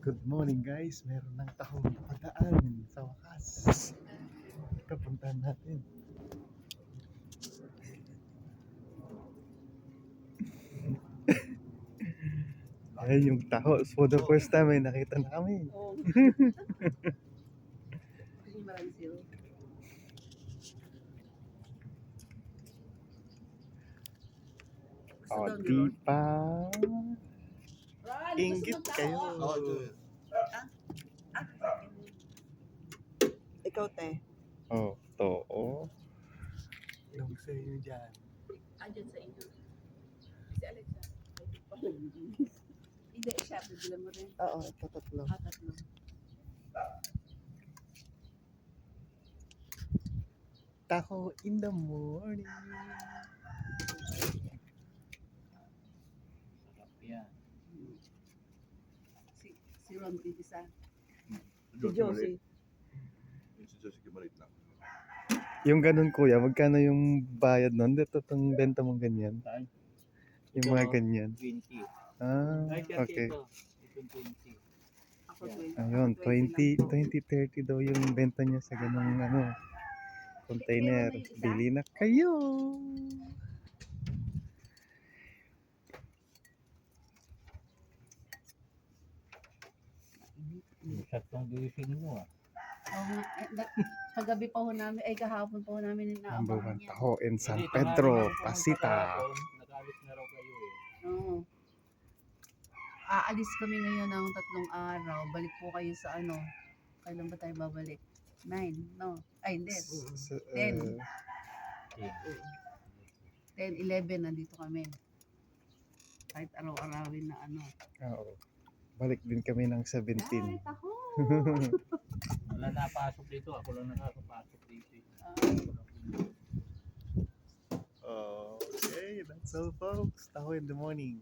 Good morning guys, meron ng tahong napadaan sa wakas. Kapuntahan natin. Ayan yung taho. For the first time ay nakita namin. Oo. Kasi marami zero. Gusto O, daw ni di pa. Gusto mo kayo. tao? Oh, ito. Ikaw, te. Oh, to. Oh. Yung sa inyo dyan. Andyan sa inyo. Si Alexa. Hindi, siya. Bibilan mo rin. Oo, ito tatlo. Ah, tatlo. Taho in the morning. Si, Ron, isa. Si Josie. Yung si Josie Kimarit lang. Yung ganun kuya, magkano yung bayad nun? Dito itong benta mong ganyan. Saan? Yung mga ganyan. 20. Ah, okay. ito. Itong 20. Ako, Yeah. 20. Ayun, 20 lang 20, 20, 30 daw yung benta niya sa ganung ano, container. Bili na kayo! Saktong gising mo ah. Oo nga. Eh, da- Kagabi pa ho namin, ay kahapon pa ho namin Number inaabangan one taho in San Hindi, Pedro, tanghali Pasita. kahapon, Nagalit na raw kayo eh. Oo. Aalis kami ngayon ng tatlong araw. Balik po kayo sa ano. Kailan ba tayo babalik? Nine, no? Ay, hindi. S- Ten. uh. 10, 11, nandito kami. Kahit araw-arawin na ano. oo. Balik din kami ng 17. Ay, taho! Wala napasok dito. Ako lang nakakapasok dito. okay, that's all folks. Taho in the morning.